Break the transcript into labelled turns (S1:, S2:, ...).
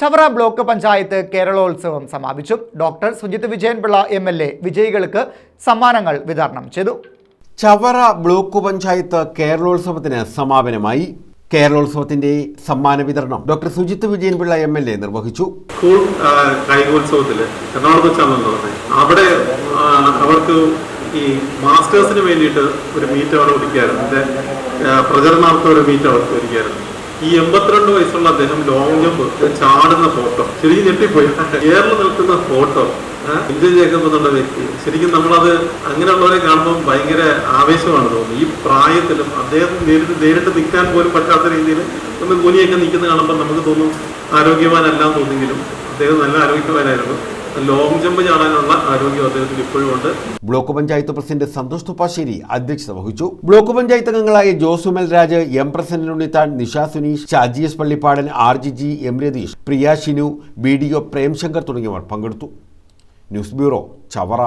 S1: Chavara block panchayat Keralolsavam സമാപിച്ചു. Doctor Sujith Vijayanpillai M L A വിജയികൾക്ക് സമ്മാനങ്ങൾ വിതരണം ചെയ്തു.
S2: ചവറ ബ്ലോക്ക് പഞ്ചായത്ത് കേരളോത്സവത്തിന് സമാപനമായി കേരളോത്സവത്തിന്റെ സമ്മാന വിതരണം doctor Sujith Vijayanpillai M L A നിർവഹിച്ചു.
S3: സ്കൂൾ കായികോത്സവത്തിൽ എറണാകുളത്ത് അവിടെ അവർക്ക് ഈ മാസ്റ്റേഴ്സിന് വേണ്ടിയിട്ട് ഒരു മീറ്റ് അവിടെ ഒരുക്കിയായിരുന്നു. പ്രചരണാർത്ഥം ഒരു മീറ്റ് അവർക്ക് ഒരുക്കിയായിരുന്നു. ഈ എൺപത്തിരണ്ട് വയസ്സുള്ള അദ്ദേഹം ലോങ് ജമ്പ് ചാടുന്ന ഫോട്ടോ. ശരിക്കും ഞെട്ടിപ്പോയി. കേരളം നിൽക്കുന്ന ഫോട്ടോ ജേക്കബ് എന്നുള്ള വ്യക്തി. ശരിക്കും നമ്മളത് അങ്ങനെയുള്ളവരെ കാണുമ്പോൾ ഭയങ്കര ആവേശമാണ് തോന്നുന്നത്. ഈ പ്രായത്തിലും അദ്ദേഹം നേരിട്ട് നേരിട്ട് നിൽക്കാൻ പോലും പറ്റാത്ത രീതിയിൽ ഒന്ന് കൂലിയൊക്കെ നിൽക്കുന്ന കാണുമ്പോൾ നമുക്ക് തോന്നും ആരോഗ്യവാനല്ല തോന്നുമെങ്കിലും അദ്ദേഹം നല്ല ആരോഗ്യവാനായിരുന്നു. ലോങ് ജമ്പ് ചാടാനുള്ള ആരോഗ്യം അദ്ദേഹത്തിന് ഇപ്പോഴും ഉണ്ട്.
S2: ബ്ലോക്ക് പഞ്ചായത്ത് പ്രസിഡന്റ് സന്തോഷ് തുപ്പാശ്ശേരി അധ്യക്ഷത വഹിച്ചു. ബ്ലോക്ക് പഞ്ചായത്ത് അംഗങ്ങളായ Josumal Raj M Prasannan Unnithan Nisha Suneesh Shaji S Pallippadan R G G M Ratheesh Priya Shinu B D O Premshankar തുടങ്ങിയവർ പങ്കെടുത്തു. News bureau Chavara.